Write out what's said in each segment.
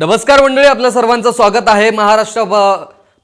नमस्कार मंडळी आपल्या सर्वांचं स्वागत आहे. महाराष्ट्र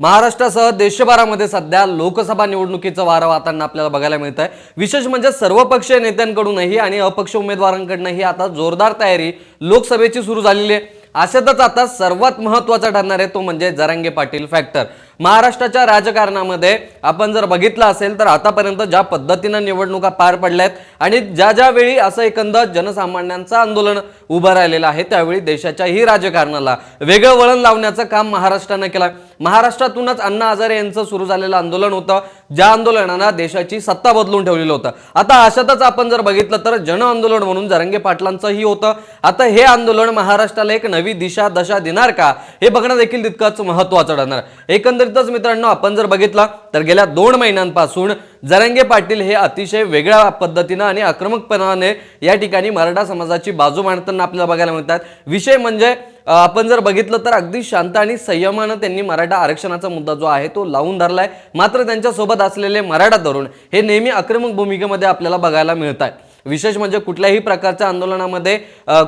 महाराष्ट्रासह देशभरामध्ये सध्या लोकसभा निवडणुकीचं वारं वाहताना आपल्याला बघायला मिळत आहे विशेष म्हणजे सर्वपक्षीय नेत्यांकडूनही आणि अपक्ष उमेदवारांकडूनही आता जोरदार तयारी लोकसभेची सुरू झालेली आहे. अशातच आता सर्वात महत्त्वाचा ठरणार आहे तो म्हणजे जरांगे पाटील फॅक्टर महाराष्ट्राच्या राजकारणामध्ये आपण जर बघितलं असेल तर आतापर्यंत ज्या पद्धतीनं निवडणुका पार पडल्या आहेत आणि ज्या ज्या वेळी असं एकंदर जनसामान्यांचं आंदोलन उभं राहिलेलं आहे त्यावेळी देशाच्याही राजकारणाला वेगळं वळण लावण्याचं काम महाराष्ट्रानं केलं. महाराष्ट्रातूनच अण्णा हजारे यांचं सुरू झालेलं आंदोलन होतं ज्या आंदोलनानं देशाची सत्ता बदलून ठेवलेलं होतं. आता अशातच आपण जर बघितलं तर जन आंदोलन म्हणून जरंगे पाटलांचंही होतं. आता हे आंदोलन महाराष्ट्राला एक नवी दिशा दशा देणार का? हे बघणं देखील तितकंच महत्वाचं ठरणार. एकंदरीतच मित्रांनो आपण जर बघितलं तर गेल्या दोन महिन्यांपासून जरंगे पाटील हे अतिशय वेगळ्या पद्धतीनं आणि आक्रमकपणाने या ठिकाणी मराठा समाजाची बाजू मांडताना आपल्याला बघायला मिळतात. विषय म्हणजे आपण जर बघितलं तर अगदी शांत आणि संयमानं त्यांनी मराठा आरक्षणाचा मुद्दा जो आहे तो लावून धरलाय. मात्र त्यांच्यासोबत असलेले मराठा तरुण हे नेहमी आक्रमक भूमिकेमध्ये आपल्याला बघायला मिळत आहे विशेष म्हणजे कुठल्याही प्रकारच्या आंदोलनामध्ये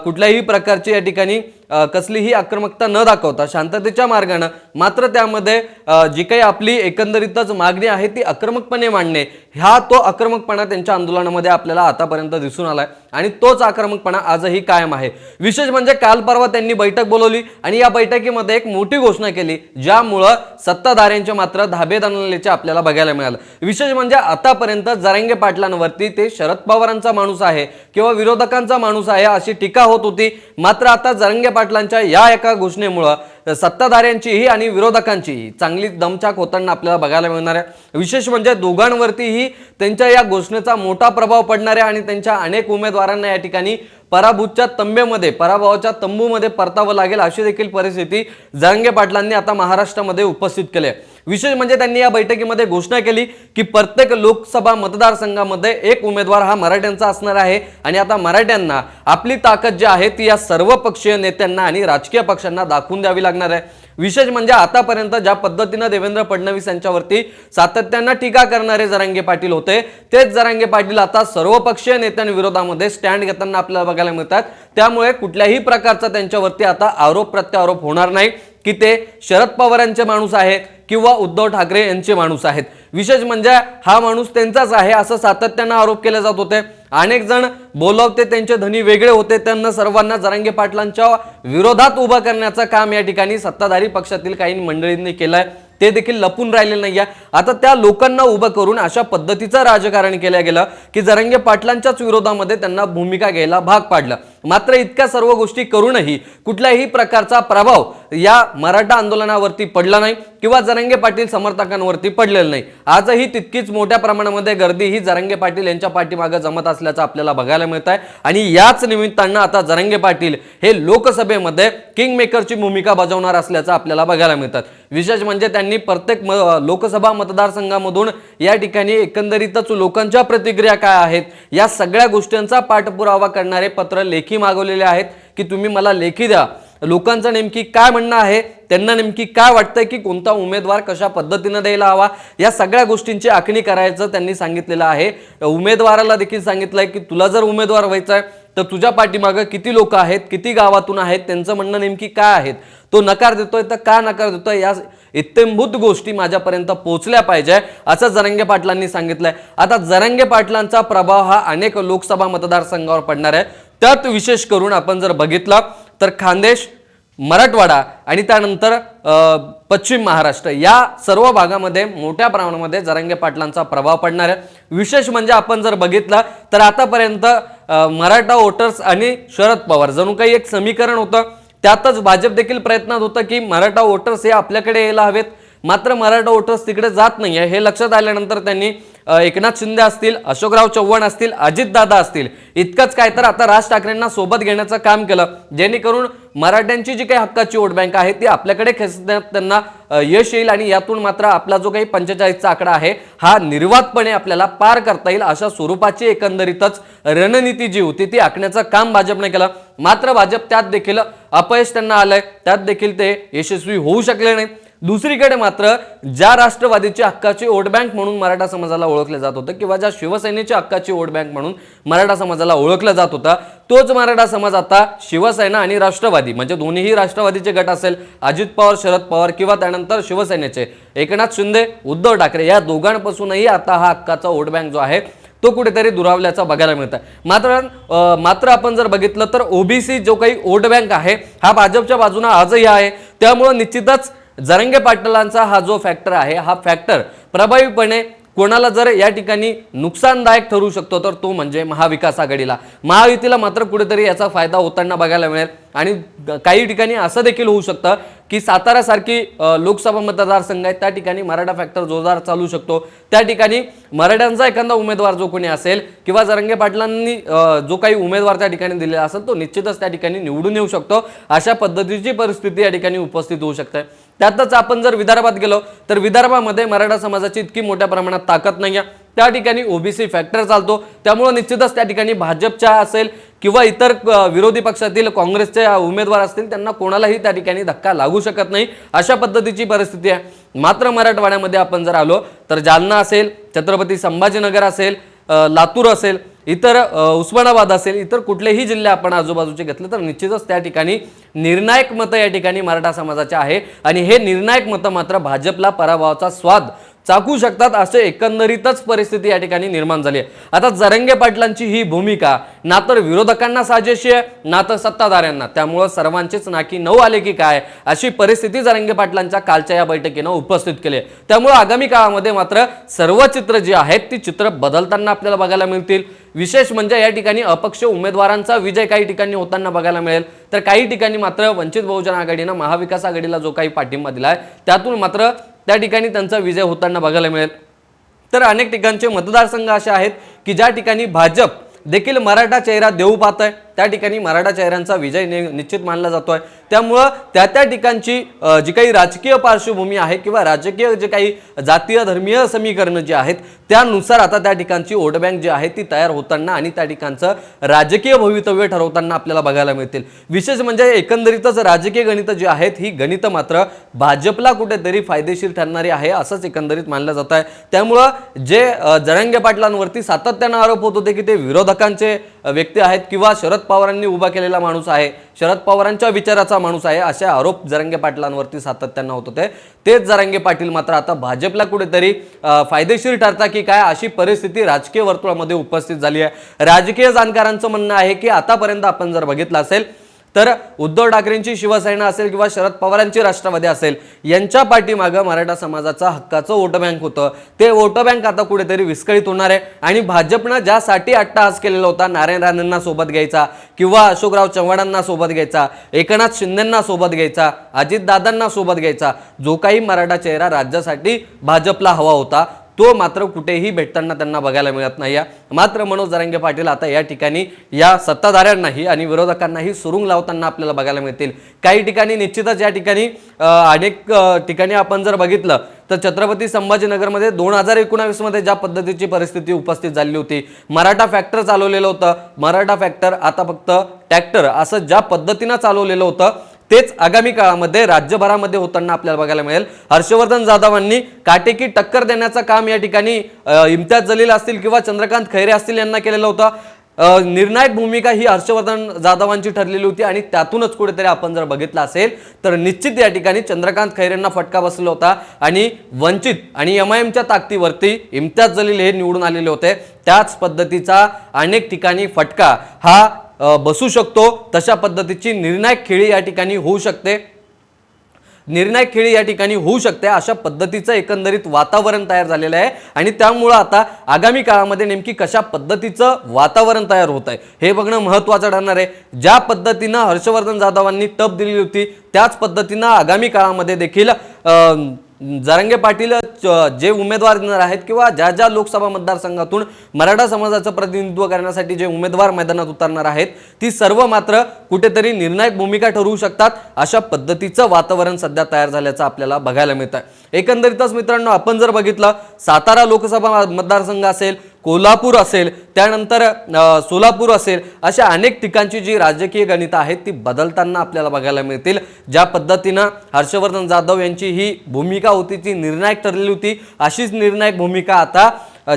कुठल्याही प्रकारची या ठिकाणी कसलीही आक्रमकता न दाखवता शांततेच्या मार्गानं मात्र त्यामध्ये जी काही आपली एकंदरीतच मागणी आहे ती आक्रमकपणे मांडणे हा तो आक्रमकपणा त्यांच्या आंदोलनामध्ये आपल्याला आतापर्यंत दिसून आलाय आणि तोच आक्रमकपणा आजही कायम आहे. विशेष म्हणजे काल परवा त्यांनी बैठक बोलवली आणि या बैठकीमध्ये एक मोठी घोषणा केली ज्यामुळं सत्ताधाऱ्यांचे मात्र धाबे दणलेचे आपल्याला बघायला मिळालं. विशेष म्हणजे आतापर्यंत जरांगे पाटलांवरती ते शरद पवारांचा माणूस आहे किंवा विरोधकांचा माणूस आहे अशी टीका होत होती मात्र आता जरंगे पाटलांच्या या एका घोषणेमुळं सत्ताधाऱ्यांचीही आणि विरोधकांचीही चांगली दमछाक होताना आपल्याला बघायला मिळणार आहे. विशेष म्हणजे दोघांवरतीही त्यांच्या या घोषणेचा मोठा प्रभाव पडणार आहे आणि त्यांच्या अनेक उमेदवारांना या ठिकाणी पराभूतच्या तंबेमध्ये पराभवाच्या तंबूमध्ये परतावं लागेल अशी देखील परिस्थिती जरांगे पाटलांनी आता महाराष्ट्रामध्ये उपस्थित केली आहे. विशेष म्हणजे त्यांनी या बैठकीमध्ये घोषणा केली की प्रत्येक लोकसभा मतदारसंघामध्ये एक उमेदवार हा मराठ्यांचा असणार आहे. आणि आता मराठ्यांना आपली ताकद जी आहे ती या सर्व पक्षीय नेत्यांना आणि राजकीय पक्षांना दाखवून द्यावी लागणार आहे. विशेष म्हणजे आतापर्यंत ज्या पद्धतीनं देवेंद्र फडणवीस यांच्यावरती सातत्यानं टीका करणारे जरांगे पाटील होते तेच जरांगे पाटील आता सर्वपक्षीय नेत्यांविरोधामध्ये स्टँड घेताना आपल्याला बघायला मिळतात. त्यामुळे कुठल्याही प्रकारचा त्यांच्यावरती आता आरोप प्रत्यारोप होणार नाही. की ते शरद पवारांचे माणूस आहेत किंवा उद्धव ठाकरे यांचे माणूस आहेत. विशेष म्हणजे हा माणूस त्यांचाच आहे असं सातत्यानं आरोप केले जात होते. अनेक जण बोलवते त्यांचे धनी वेगळे होते. त्यांना सर्वांना जरांगे पाटलांच्या विरोधात उभं करण्याचं काम या ठिकाणी सत्ताधारी पक्षातील काही मंडळींनी केलंय. ते देखील लपून राहिले नाही आता त्या लोकांना उभं करून अशा पद्धतीचं राजकारण केलं गेलं की जरंगे पाटलांच्याच विरोधामध्ये त्यांना भूमिका घ्यायला भाग पाडलं. मात्र इतक्या सर्व गोष्टी करूनही कुठल्याही प्रकारचा प्रभाव या मराठा आंदोलनावरती पडला नाही. किंवा जरंगे पाटील समर्थकांवरती पडलेलं नाही. आजही तितकीच मोठ्या प्रमाणामध्ये गर्दी ही जरंगे पाटील यांच्या पाठीमागे जमत असल्याचं आपल्याला बघायला मिळत आहे आणि याच निमित्तानं आता जरंगे पाटील हे लोकसभेमध्ये किंग मेकरची भूमिका बजावणार असल्याचं आपल्याला बघायला मिळतात विशेष म्हणजे त्यांनी प्रत्येक म- लोकसभा मतदारसंघामधून या ठिकाणी एकंदरीतच लोकांच्या प्रतिक्रिया काय आहेत या सगळ्या गोष्टींचा पाठपुरावा करणारे पत्र लेखी मागवलेले आहेत की तुम्ही मला लेखी द्या. लोकांचं नेमकी काय म्हणणं आहे? त्यांना नेमकी काय वाटतंय की कोणता उमेदवार कशा पद्धतीनं द्यायला हवा? या सगळ्या गोष्टींची आखणी करायचं त्यांनी सांगितलेलं आहे. उमेदवाराला देखील सांगितलंय की तुला जर उमेदवार व्हायचा आहे तर तुझ्या पाठीमागं किती लोक आहेत किती गावातून आहेत त्यांचं म्हणणं नेमकी काय आहेत? तो नकार देतोय तर का नकार देतोय? या इत्यंभूत गोष्टी माझ्यापर्यंत पोहोचल्या पाहिजे असं जरंगे पाटलांनी सांगितलंय. आता जरंगे पाटलांचा प्रभाव हा अनेक लोकसभा मतदारसंघावर पडणार आहे. त्यात विशेष करून आपण जर बघितलं तर खानदेश मराठवाडा आणि त्यानंतर पश्चिम महाराष्ट्र या सर्व भागामध्ये मोठ्या प्रमाणामध्ये जरांगे पाटलांचा प्रभाव पडणार आहे. विशेष म्हणजे आपण जर बघितलं तर आतापर्यंत मराठा वोटर्स आणि शरद पवार जणू काही एक समीकरण होतं. त्यातच भाजप देखील प्रयत्नात होतं की मराठा वोटर्स हे आपल्याकडे यायला हवेत. मात्र मराठा वोटर्स तिकडे जात नाही हे लक्षात आल्यानंतर त्यांनी एकनाथ शिंदे असतील अशोकराव चव्हाण असतील अजितदादा असतील इतकंच काय तर आता राज ठाकरेंना सोबत घेण्याचं काम केलं जेणेकरून मराठ्यांची जी काही हक्काची वोट बँक आहे ती आपल्याकडे खेचण्यात त्यांना यश येईल आणि यातून मात्र आपला जो काही पंचेचाळीसचा आकडा आहे हा निर्वाधपणे आपल्याला पार करता येईल अशा स्वरूपाची एकंदरीतच रणनीती जी होती ती आखण्याचं काम भाजपने केलं. मात्र भाजप त्यात देखील अपयश त्यांना आलंय. त्यात देखील ते यशस्वी होऊ शकले नाही दुसरीकडे मात्र ज्या राष्ट्रवादीची हक्काची वोट बँक म्हणून मराठा समाजाला ओळखलं जात होतं किंवा ज्या शिवसेनेच्या हक्काची वोट बँक म्हणून मराठा समाजाला ओळखलं जात होता तोच मराठा समाज आता शिवसेना आणि राष्ट्रवादी म्हणजे दोन्हीही राष्ट्रवादीचे गट असेल अजित पवार शरद पवार किंवा त्यानंतर शिवसेनेचे एकनाथ शिंदे उद्धव ठाकरे या दोघांपासूनही आता हा हक्काचा वोट बँक जो आहे तो कुठेतरी दुरावल्याचा बघायला मिळत आहे मात्र मात्र आपण जर बघितलं तर ओबीसी जो काही वोट बँक आहे हा भाजपच्या बाजूने आजही आहे. त्यामुळं निश्चितच जरंगे पाटलांचा हा जो फॅक्टर आहे हा फॅक्टर प्रभावीपणे कोणाला जर या ठिकाणी नुकसानदायक ठरू शकतो तर तो म्हणजे महाविकास आघाडीला. महायुतीला मात्र कुठेतरी याचा फायदा होताना बघायला मिळेल. आणि काही ठिकाणी असं देखील होऊ शकतं की सातारासारखी लोकसभा मतदारसंघ आहे त्या ठिकाणी मराठा फॅक्टर जोरदार चालू शकतो. त्या ठिकाणी मराठ्यांचा एखादा उमेदवार जो कोणी असेल किंवा जरंगे पाटलांनी जो काही उमेदवार त्या ठिकाणी दिलेला असेल तो निश्चितच त्या ठिकाणी निवडून येऊ शकतो. अशा पद्धतीची परिस्थिती या ठिकाणी उपस्थित होऊ शकते. त्यातच आपण जर विदर्भात गेलो तर विदर्भामध्ये मराठा समाजाची इतकी मोठ्या प्रमाणात ताकद नाही आहे त्या ठिकाणी ओबीसी फॅक्टर चालतो. त्यामुळं निश्चितच त्या ठिकाणी भाजपच्या असेल किंवा इतर विरोधी पक्षातील काँग्रेसचे उमेदवार असतील त्यांना कोणालाही त्या ठिकाणी धक्का लागू शकत नाही. अशा पद्धतीची परिस्थिती आहे. मात्र मराठवाड्यामध्ये आपण जर आलो तर जालना असेल छत्रपती संभाजीनगर असेल लातूर असेल इतर उस्मानाबाद असेल इतर कुठलेही जिल्हे आपण आजूबाजूचे घेतले तर निश्चितच त्या ठिकाणी निर्णायक मतं या ठिकाणी मराठा समाजाचे आहे. आणि हे निर्णायक मतं मात्र भाजपला पराभवाचा स्वाद चाकू शकतात असे एकंदरीतच परिस्थिती या ठिकाणी निर्माण झाली आहे. आता जरंगे पाटलांची ही भूमिका ना तर विरोधकांना साजेशी आहे ना तर सत्ताधाऱ्यांना. त्यामुळं सर्वांचेच नाकी नऊ आले की काय अशी परिस्थिती जरंगे पाटलांच्या कालच्या या बैठकीनं उपस्थित केली आहे. त्यामुळं आगामी काळामध्ये मात्र सर्व चित्र जी आहेत ती चित्र बदलताना आपल्याला बघायला मिळतील. विशेष म्हणजे या ठिकाणी अपक्ष उमेदवारांचा विजय काही ठिकाणी होताना बघायला मिळेल. तर काही ठिकाणी मात्र वंचित बहुजन आघाडीनं महाविकास आघाडीला जो काही पाठिंबा दिला आहे त्यातून मात्र त्या ठिकाणी त्यांचा विजय होताना बघायला मिळेल. तर अनेक ठिकाणचे मतदारसंघ असे आहेत की ज्या ठिकाणी भाजप देखील मराठा चेहरा देऊ पाहत आहे त्या ठिकाणी मराठा चेहऱ्यांचा विजय नि- निश्चित मानला जातो आहे त्यामुळं त्या त्या ठिकाणची जी काही राजकीय पार्श्वभूमी आहे किंवा राजकीय जे काही जातीय धर्मीय समीकरणं जी आहेत त्यानुसार आता त्या ठिकाणची वोट बँक जी आहे ती तयार होताना आणि त्या ठिकाणचं राजकीय भवितव्य ठरवताना आपल्याला बघायला मिळतील. विशेष म्हणजे एकंदरीतच राजकीय गणितं जी आहेत ही गणितं मात्र भाजपला कुठेतरी फायदेशीर ठरणारी आहे असंच एकंदरीत मानलं जात आहे त्यामुळं जे जळंगे जरंगे पाटलांवरती सातत्यानं आरोप होत होते की ते विरोधकांचे व्यक्ती आहेत किंवा शरद पवारांनी उभा केलेला माणूस आहे शरद पवारांच्या विचाराचा माणूस आहे असे आरोप जरंगे पाटलांवरती सातत्यानं होत होते. तेच जरंगे पाटील मात्र आता भाजपला कुठेतरी फायदेशीर ठरता की काय अशी परिस्थिती राजकीय वर्तुळामध्ये उपस्थित झाली आहे. राजकीय जाणकारांचं म्हणणं आहे की आतापर्यंत आपण जर बघितलं असेल तर उद्धव ठाकरेंची शिवसेना असेल किंवा शरद पवारांची राष्ट्रवादी असेल यांच्या पाठीमागं मराठा समाजाचा हक्काचं वोट बँक होतं. ते वोट बँक आता कुठेतरी विस्कळीत होणार आहे. आणि भाजपनं ज्यासाठी अट्टाहास केलेला होता नारायण राणेंना सोबत घ्यायचा किंवा अशोकराव चव्हाणांना सोबत घ्यायचा एकनाथ शिंदेंना सोबत घ्यायचा अजितदादांना सोबत घ्यायचा जो काही मराठा चेहरा राज्यासाठी भाजपला हवा होता तो मात्र कुठेही भेटताना त्यांना बघायला मिळत नाही. आहे मात्र मनोज जरांगे पाटील आता या ठिकाणी या सत्ताधाऱ्यांनाही आणि विरोधकांनाही सुरुंग लावताना आपल्याला बघायला मिळतील. काही ठिकाणी निश्चितच या ठिकाणी अनेक ठिकाणी आपण जर बघितलं तर छत्रपती संभाजीनगरमध्ये दोन हजार एकोणावीसमध्ये ज्या पद्धतीची परिस्थिती उपस्थित झाली होती मराठा फॅक्टर चालवलेलं होतं. मराठा फॅक्टर आता फक्त ट्रॅक्टर असं ज्या पद्धतीनं चालवलेलं होतं तेच आगामी काळामध्ये राज्यभरामध्ये होताना आपल्याला बघायला मिळेल. हर्षवर्धन जाधवांनी काटेकी टक्कर देण्याचं काम या ठिकाणी इम्तियाज जलील असतील किंवा चंद्रकांत खैरे असतील यांना केलेलं होतं. निर्णायक भूमिका ही हर्षवर्धन जाधवांची ठरलेली होती आणि त्यातूनच कुठेतरी आपण जर बघितलं असेल तर निश्चित या ठिकाणी चंद्रकांत खैरेंना फटका बसला होता आणि वंचित आणि एम आय एमच्या ताकदीवरती इम्तियाज जलील हे निवडून आलेले होते. त्याच पद्धतीचा अनेक ठिकाणी फटका हा बसू शकतो. तशा पद्धतीची निर्णायक खेळी या ठिकाणी होऊ शकते. निर्णायक खेळी या ठिकाणी होऊ शकते. अशा पद्धतीचं एकंदरीत वातावरण तयार झालेलं आहे. आणि त्यामुळं आता आगामी काळामध्ये नेमकी कशा पद्धतीचं वातावरण तयार होत आहे हे बघणं महत्त्वाचं ठरणार आहे. ज्या पद्धतीनं हर्षवर्धन जाधवांनी तप दिलेली होती त्याच पद्धतीनं आगामी काळामध्ये देखील जरंगे पाटील जे उमेदवार देणार आहेत किंवा ज्या ज्या लोकसभा मतदारसंघातून मराठा समाजाचं प्रतिनिधित्व करण्यासाठी जे उमेदवार मैदानात उतरणार आहेत ती सर्व मात्र कुठेतरी निर्णायक भूमिका ठरवू शकतात अशा पद्धतीचं वातावरण सध्या तयार झाल्याचं आपल्याला बघायला मिळतं आहे एकंदरीतच मित्रांनो आपण जर बघितलं सातारा लोकसभा मतदारसंघ असेल कोल्हापूर असेल त्यानंतर सोलापूर असेल अशा अनेक ठिकाणची जी राजकीय गणितं आहेत ती बदलताना आपल्याला बघायला मिळतील. ज्या पद्धतीनं हर्षवर्धन जाधव यांची ही भूमिका होती ती निर्णायक ठरलेली होती. अशीच निर्णायक भूमिका आता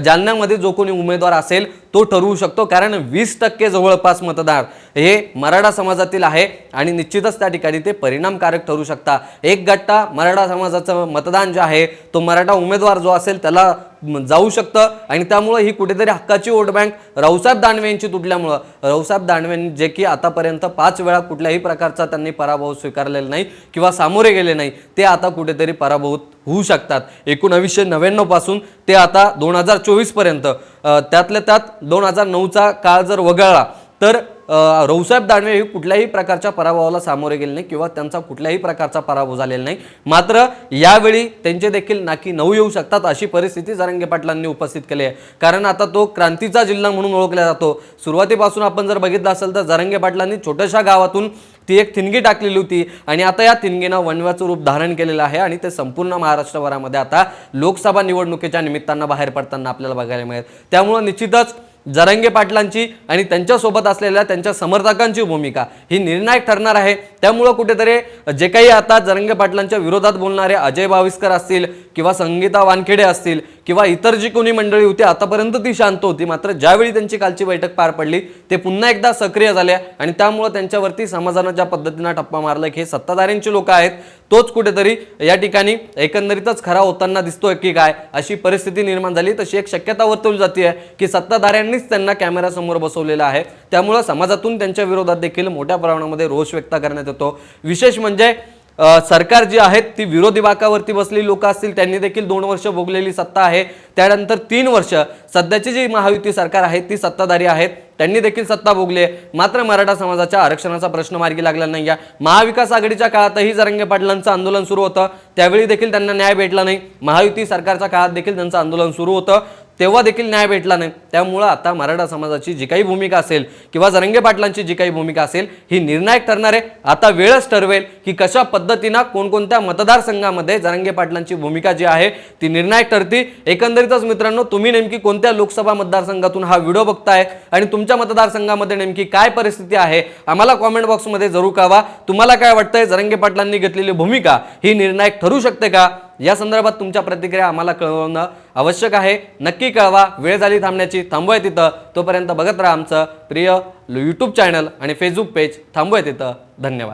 जालन्यामध्ये जो कोणी उमेदवार असेल तो ठरवू शकतो. कारण वीस टक्के जवळपास मतदार हे मराठा समाजातील आहे आणि निश्चितच त्या ठिकाणी ते परिणामकारक ठरू शकता. एक गट्टा मराठा समाजाचं मतदान जे आहे तो मराठा उमेदवार जो असेल त्याला जाऊ शकतं. आणि त्यामुळं ही कुठेतरी हक्काची वोट बँक रावसाहेब दानवे यांची तुटल्यामुळं रावसाहेब दानवे जे की आतापर्यंत पाच वेळा कुठल्याही प्रकारचा त्यांनी पराभव स्वीकारलेला नाही किंवा सामोरे गेले नाही ते आता कुठेतरी पराभूत होऊ शकतात. एकोणावीसशे नव्याण्णवपासून ते आता दोन हजार चोवीसपर्यंत त्यातल्या त्यात दोन हजार नऊचा काळ जर वगळला तर रावसाहेब दानवे हे कुठल्याही प्रकारच्या पराभवाला सामोरे गेले नाही किंवा त्यांचा कुठल्याही प्रकारचा पराभव झालेला नाही. मात्र यावेळी त्यांचे देखील नाकी नऊ येऊ शकतात अशी परिस्थिती जारंगे पाटलांनी उपस्थित केली आहे. कारण आता तो क्रांतीचा जिल्हा म्हणून ओळखला जातो. सुरुवातीपासून आपण जर बघितलं असेल तर जारंगे पाटलांनी छोट्याशा गावातून ती एक थिणगी टाकलेली होती आणि आता या थिणगीनं वनव्याचं रूप धारण केलेलं आहे आणि ते संपूर्ण महाराष्ट्रभरामध्ये आता लोकसभा निवडणुकीच्या निमित्तानं बाहेर पडताना आपल्याला बघायला मिळेल. त्यामुळं निश्चितच जरंगे पाटलांची आणि त्यांच्यासोबत असलेल्या त्यांच्या समर्थकांची भूमिका. ही निर्णायक ठरणार आहे. त्यामुळं कुठेतरी जे काही आता जरंगे पाटलांच्या विरोधात बोलणारे अजय भाविस्कर असतील किंवा संगीता वानखेडे असतील किंवा इतर जी कोणी मंडळी होती आतापर्यंत ती शांत होती. मात्र ज्यावेळी त्यांची कालची बैठक पार पडली ते पुन्हा एकदा सक्रिय झाले आणि त्यामुळं त्यांच्यावरती समाजानं ज्या पद्धतीनं टप्पा मारला की हे सत्ताधाऱ्यांची लोक आहेत तोच कुठेतरी या ठिकाणी एकंदरीतच खरा होताना दिसतोय की काय अशी परिस्थिती निर्माण झाली. तशी एक शक्यता वर्तवली जाते की सत्ताधाऱ्यांनीच त्यांना कॅमेऱ्यासमोर बसवलेला आहे. त्यामुळं समाजातून त्यांच्या विरोधात देखील मोठ्या प्रमाणामध्ये रोष व्यक्त करण्यात येतो. विशेष म्हणजे सरकार जी आहेत ती विरोधी बाकावरती बसलेली लोक असतील त्यांनी देखील दोन वर्ष भोगलेली सत्ता आहे. त्यानंतर तीन वर्ष सध्याची जी महायुती सरकार आहे ती सत्ताधारी आहेत. त्यांनी देखील सत्ता भोगली आहे. मात्र मराठा समाजाच्या आरक्षणाचा प्रश्न मार्गी लागला नाही या. महाविकास आघाडीच्या काळातही जरंगे पाटलांचं आंदोलन सुरू होतं. त्यावेळी देखील त्यांना न्याय भेटला नाही. महायुती सरकारच्या काळात देखील त्यांचं आंदोलन सुरू होतं. तेव्हा देखील न्याय भेटला नाही. त्यामुळं आता मराठा समाजाची जी काही भूमिका असेल किंवा जरंगे पाटलांची जी काही भूमिका असेल ही निर्णायक ठरणार आहे. आता वेळच ठरवेल की कशा पद्धतीनं कोणकोणत्या मतदारसंघामध्ये जरंगे पाटलांची भूमिका जी आहे ती निर्णायक ठरती. एकंदरीतच मित्रांनो तुम्ही नेमकी कोणत्या लोकसभा मतदारसंघातून हा व्हिडिओ बघताय आणि तुमच्या मतदारसंघामध्ये नेमकी काय परिस्थिती आहे आम्हाला कॉमेंट बॉक्समध्ये जरूर कळवा. तुम्हाला काय वाटतंय जरंगे पाटलांनी घेतलेली भूमिका ही निर्णायक ठरू शकते का? या संदर्भात तुमच्या प्रतिक्रिया आम्हाला कळवणं आवश्यक आहे. नक्की कळवा. वेळ झाली थांबण्याची थांबूया तिथं. तोपर्यंत बघत राहा आमचं प्रिय यूट्यूब चॅनल आणि फेसबुक पेज थांबूया तिथं. धन्यवाद.